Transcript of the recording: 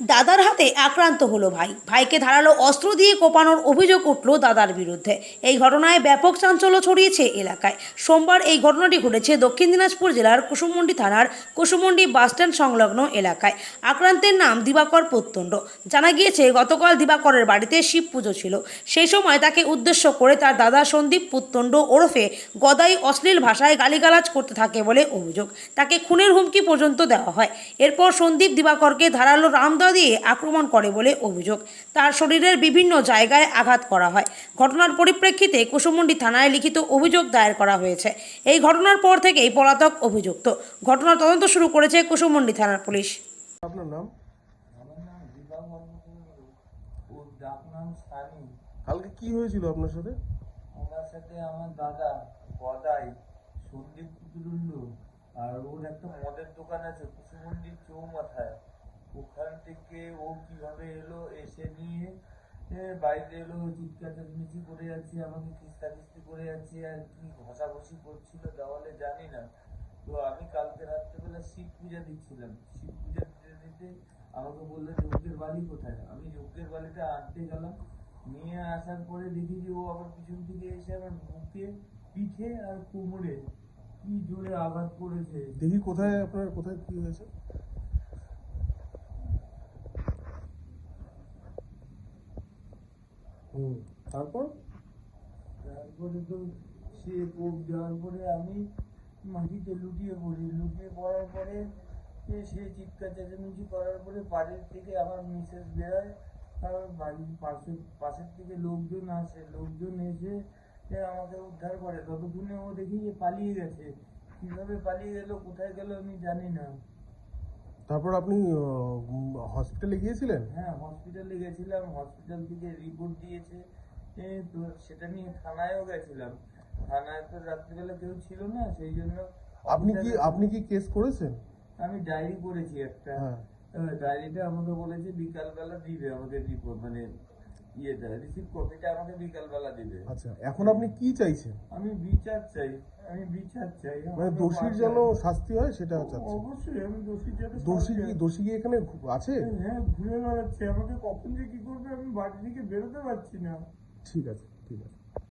দাদার হাতে আক্রান্ত হলো ভাই। ভাইকে ধারালো অস্ত্র দিয়ে কোপানোর অভিযোগ উঠল দাদার বিরুদ্ধে। এই ঘটনায় ব্যাপক চাঞ্চল্য ছড়িয়েছে এলাকায়। সোমবার এই ঘটনাটি ঘটেছে দক্ষিণ দিনাজপুর জেলার কুসুমন্ডি থানার কুসুমন্ডি বাসস্ট্যান্ড সংলগ্ন এলাকায়। আক্রান্তের নাম দিবাকর প্রত্যণ্ড। জানা গিয়েছে, গতকাল দিবাকরের বাড়িতে শিব পুজো ছিল। সেই সময় তাকে উদ্দেশ্য করে তার দাদা সন্দীপ পুত্তণ্ড ওরফে গদাই অশ্লীল ভাষায় গালিগালাজ করতে থাকে বলে অভিযোগ। তাকে খুনের হুমকি পর্যন্ত দেওয়া হয়। এরপর সন্দীপ দিবাকরকে ধারালো রামদা দিয়ে আক্রমণ করে বলে অভিযোগ। তার শরীরের বিভিন্ন জায়গায় আঘাত করা হয়। ঘটনার পরিপ্রেক্ষিতে কুসুমুন্ডি থানায় লিখিত অভিযোগ দায়ের করা হয়েছে। এই ঘটনার পর থেকেই পলাতক অভিযুক্ত। ঘটনার তদন্ত শুরু করেছে কুসুমুন্ডি থানার পুলিশ। আপনার নাম? কালকে কি হয়েছিল আপনার সাথে? ওনার সাথে আমার দাদা গদাই সন্দীপ কুতুরুল্লু আর ওর একটা মদের দোকান আছে কুসুমন্ডির চৌমাথায়। ওখান থেকে ও কীভাবে এলো, এসে নিয়ে বাড়িতে এলো চিৎকার চেঁচামেচি করে যাচ্ছে আমাকে খিস্তা খিস্তি করে যাচ্ছে আর কি ঘষাঘষি করছিল তাহলে জানি না। তো আমি কালকে রাত্রেবেলা শিব পূজা দিচ্ছিলাম। শিব পূজা দিতে দিতে আমাকে বলল, যজ্ঞের বাড়ি কোথায়? আমি যজ্ঞের বাড়িটা আনতে গেলাম। নিয়ে আসার পরে দেখি যে ও আবার পিছন থেকে এসে আমার বুকে পিঠে আর কোমরে কি জোরে আঘাত করেছে। দেখি কোথায় আপনার, কোথায় কি হয়েছে? হুম, তারপর? তারপরে তো সে কোপ দেওয়ার পরে আমি মাটিতে লুটিয়ে পড়ি। লুটিয়ে পড়ার পরে সে চিৎকার চেঁচামেচি করার পরে বাড়ির থেকে আমার মিসেস বেরোয়। আর বাড়ির পাশে, পাশের থেকে লোকজন আসে। লোকজন এসে আমাকে উদ্ধার করে। ততক্ষণে ও দেখি যে পালিয়ে গেছে। কীভাবে পালিয়ে গেল, কোথায় গেল আমি জানি না। তারপর আপনি হসপিটালে গিয়েছিলেন? হ্যাঁ হসপিটালে গেছিলাম হসপিটাল থেকে রিপোর্ট দিয়েছে। তো সেটা নিয়ে থানায়ও গেছিলাম। থানায় তো রাত্রিবেলা কেউ ছিল না সেই জন্য আপনি কি আপনি কি কেস করেছেন? আমি ডায়েরি করেছি একটা। হ্যাঁ। ডায়েরিটা আমাকে বলেছে বিকালবেলা দিবে আমাদের রিপোর্ট মানে ইয়েটা রিসিভ কপিটা আমাকে বিকালবেলা দিবে। আচ্ছা এখন আপনি কি চাইছেন? আমি বিচার চাই আমি বিচার চাই। মানে দোষীর যেন শাস্তি হয় সেটা চাচ্ছি অবশ্যই আমি দোষীর যেন দোষী কি দোষী কি এখানে আছে? হ্যাঁ ঘুরে বেড়াচ্ছে। আমাকে কখন যে কি করবে আমি বাড়ি থেকে বেরোতে পারছি না। ঠিক আছে ঠিক আছে।